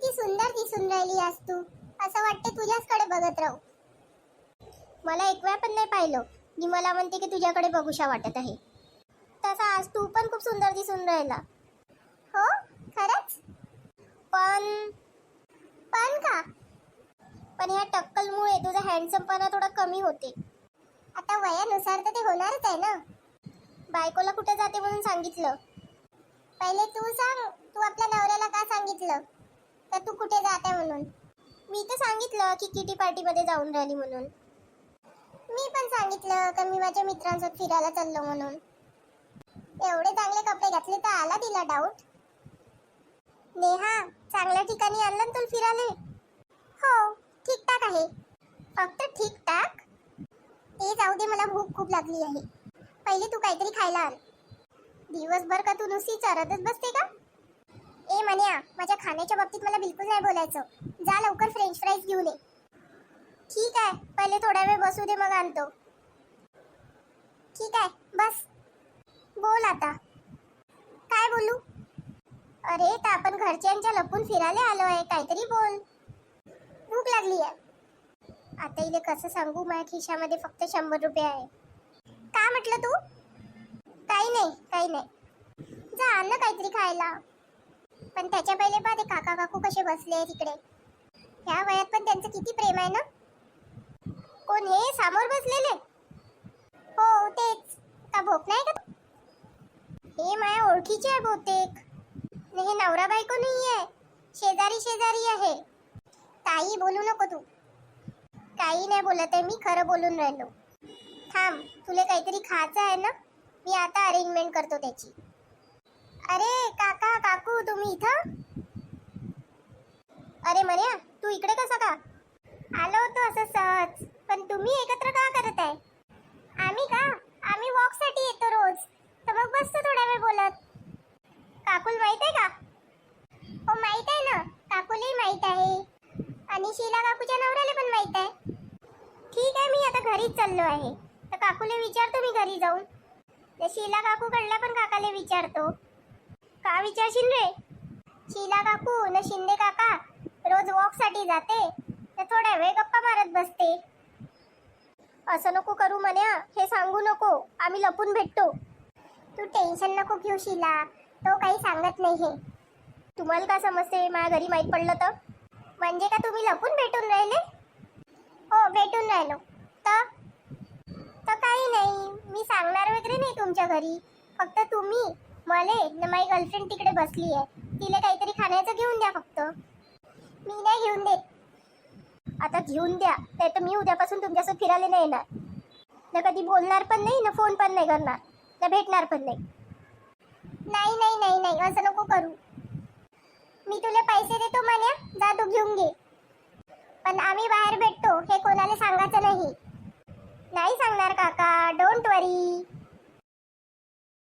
किती सुंदर दिसून राहिली आज तू. असं वाटते तुझ्याचकडे बघत राहू. मला एक वेळ पण नाही पाहिलं. मी मला म्हणते की तुझ्याकडे बघूशा वाटत आहे. तसा आज तू पण खूप सुंदर दिसून राहिला. हो? खरंच? पण पण का? पण ह्या टक्कलमुळे तुझा हँडसमपणा थोडा कमी होते. आता वयानुसार तर ते होणारच आहे ना? बायकोला कुठे जाते म्हणून सांगितलं? पहिले तू सांग. तू आपल्या नवऱ्याला का सांगितलं? तर तू कुठे जाते म्हणून? मी तर सांगितलं की किटी पार्टीमध्ये जाऊन राहिली म्हणून. मी पण सांगितलं का मी माझ्या मित्रांसोबत फिरायला चाललो म्हणून. एवढे चांगले कपडे घातले तर आला तिला डाऊट नेहा चांगल्या ठिकाणी आणलं ना तुला फिरायला? हो ठीकठाक आहे. फक्त ठीकठाक? ते जाऊ दे मला भूक खूप लागली आहे. पहिले तू काहीतरी खायला आण. दिवसभर का तू नुसती चरतच बसते का? ए मन्या माझ्या खाण्याच्या बाबतीत मला बिलकुल नाही बोलायचं. जा लवकर फ्रेंच फ्राईज घेऊन ये. ठीक आहे पहिले थोडा वेळ बसू दे मग आणतो. ठीक आहे बस. बोल आता. काय बोलू? अरे तर आपण घरच्यांच्या लपून फिरायला आलो आहे काहीतरी बोल. भूक लागली आहे. आता इथे कसं सांगू माझ्या खिशामध्ये फक्त शंभर रुपये आहे. का म्हटलं तू? काही नाही काही नाही. जा आण ना काहीतरी खायला. पण त्याच्या पहिले पहा ते काका काकू कसे बसले तिकडे ह्या वयात पण त्यांचं किती प्रेम आहे ना? कोण हे समोर बसलेले? हो तेच. का भोक नाही का? हे माझ्या ओळखीचे आहे बहुतेक. हे नवरा बायको नाही आहे शेजारी शेजारी आहे. ताई बोलू नको तू. काही नाही बोलत आहे मी खरं बोलून राहिलो. थांब तुला काहीतरी खायचं आहे ना? मी आता अरेंजमेंट करतो त्याची. अरे काका काकू तुम्ही इथं? अरे मर्या तू इकडे कसा का? आलो होतो असं सहज पण तुम्ही एकत्र का करत आहे आम्ही का? आम्ही वॉकसाठी येतो रोज तर मग बसतो थोडा वेळ बोलत. काकुल माहीत आहे का? हो माहीत आहे ना. काकुलही माहीत आहे. आणि शीला काकूच्या नवऱ्याला पण माहीत आहे. ठीक आहे मी आता घरीच चाललो आहे. तर काकूले विचारतो मी घरी जाऊन. शीला काकू कडला पण काकाले विचारतो. का विचारशील रे? शीला काकू न शिंदे काका रोज वॉकसाठी जाते तर थोडा वेळ गप्पा मारत बसते. असं नको करू म्हणे हे सांगू नको आम्ही लपून भेटतो. तू टेन्शन नको घेऊ शीला तो काही सांगत नाही हे तुम्हाला का समजते माझ्या घरी माहीत पडलं तर? म्हणजे का तुम्ही लपून भेटून राहिले? हो भेटून राहिलो. तर? तर काही नाही मी सांगणार वगैरे नाही तुमच्या घरी. फक्त तुम्ही मले न माझी गर्लफ्रेंड तिकडे बसली आहे तिला काहीतरी खाण्याचं घेऊन द्या फक्त. मी नाही घेऊन देत. आता घेऊन द्या. नाही तर मी उद्यापासून तुमच्यासोबत फिरायला नाही येणार. ना कधी बोलणार पण नाही ना फोन पण नाही करणार. ना भेटणार पण नाही. नाही नाही नाही नाही. असं नको करू. मी तुला पैसे देतो मान्या. जा तू घेऊन घे. पण आम्ही बाहेर भेटतो. हे कोणाला सांगायचं नाही. नाही सांगणार काका. डोंट वरी